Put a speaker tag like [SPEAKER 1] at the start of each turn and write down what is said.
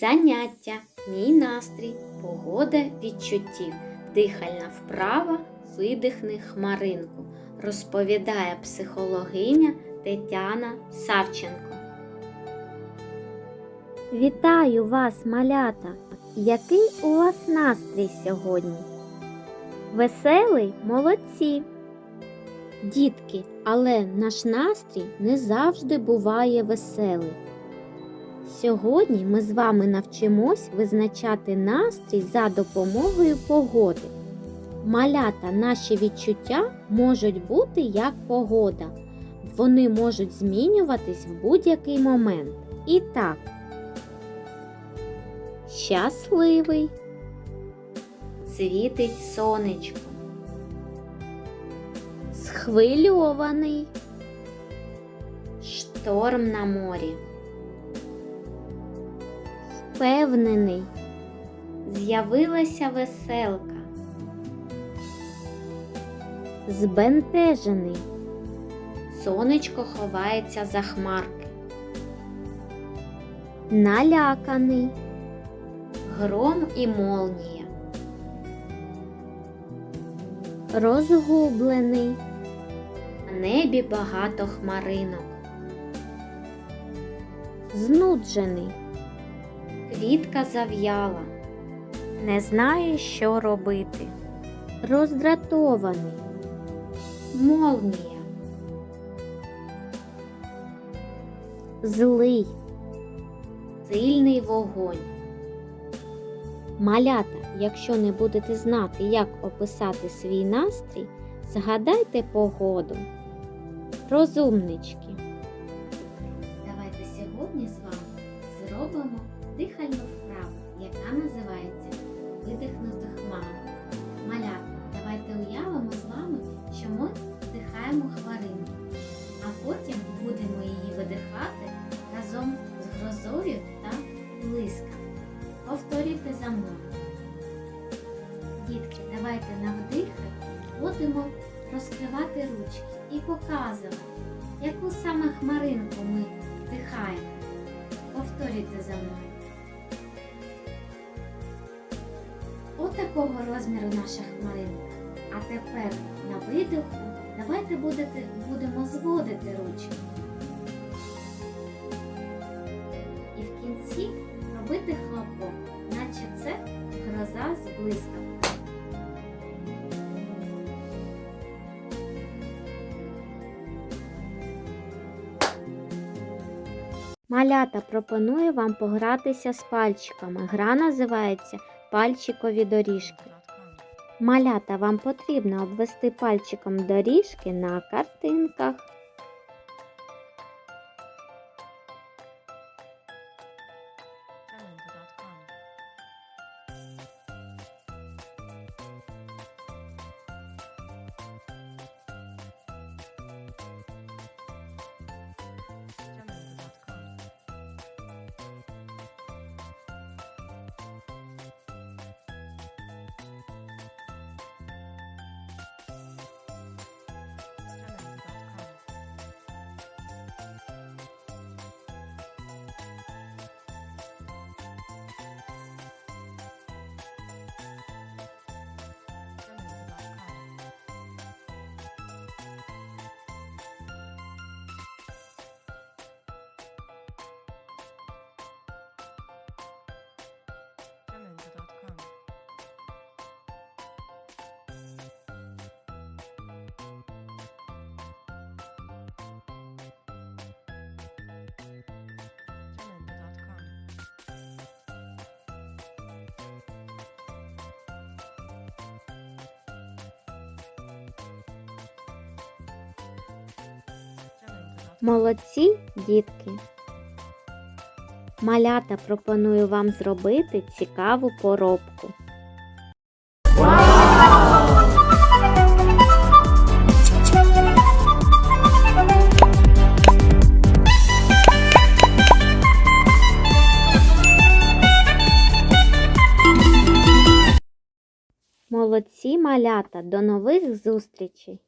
[SPEAKER 1] Заняття, мій настрій, погода відчуттів, дихальна вправа, видихни хмаринку, розповідає психологиня Тетяна Савченко.
[SPEAKER 2] Вітаю вас, малята! Який у вас настрій сьогодні? Веселий молодці! Дітки, але наш настрій не завжди буває веселий. Сьогодні ми з вами навчимось визначати настрій за допомогою погоди. Малята наші відчуття можуть бути як погода. Вони можуть змінюватись в будь-який момент. І так, щасливий,
[SPEAKER 1] Світить сонечко,
[SPEAKER 2] схвильований,
[SPEAKER 1] шторм на морі,
[SPEAKER 2] впевнений,
[SPEAKER 1] з'явилася веселка,
[SPEAKER 2] збентежений,
[SPEAKER 1] сонечко ховається за хмарки,
[SPEAKER 2] наляканий,
[SPEAKER 1] гром і молнія,
[SPEAKER 2] розгублений,
[SPEAKER 1] на небі багато хмаринок,
[SPEAKER 2] знуджений,
[SPEAKER 1] квітка зав'яла,
[SPEAKER 2] не знає, що робити, роздратований,
[SPEAKER 1] молнія,
[SPEAKER 2] злий,
[SPEAKER 1] сильний вогонь,
[SPEAKER 2] малята. Якщо не будете знати, як описати свій настрій, згадайте погоду. Розумнички.
[SPEAKER 1] Давайте сьогодні з вами зробимо дихальну вправу, яка називається видихнути хмару. Малята, давайте уявимо з вами, що ми вдихаємо хмаринку, а потім будемо її видихати разом з грозою та блискавкою. Повторюйте за мною. Дітки, давайте на вдихи будемо розкривати ручки і показувати, яку саме хмаринку ми вдихаємо. Повторюйте за мною. Отакого розміру наша хмаринка. А тепер на видиху давайте будете, будемо зводити ручки. І в кінці робити хлопок, наче це гроза з блискавкою.
[SPEAKER 2] Малята пропонує вам погратися з пальчиками. Гра називається пальчикові доріжки. Малята вам потрібно обвести пальчиком доріжки на картинках. Молодці, дітки! Малята пропоную вам зробити цікаву поробку. Молодці малята, до нових зустрічей!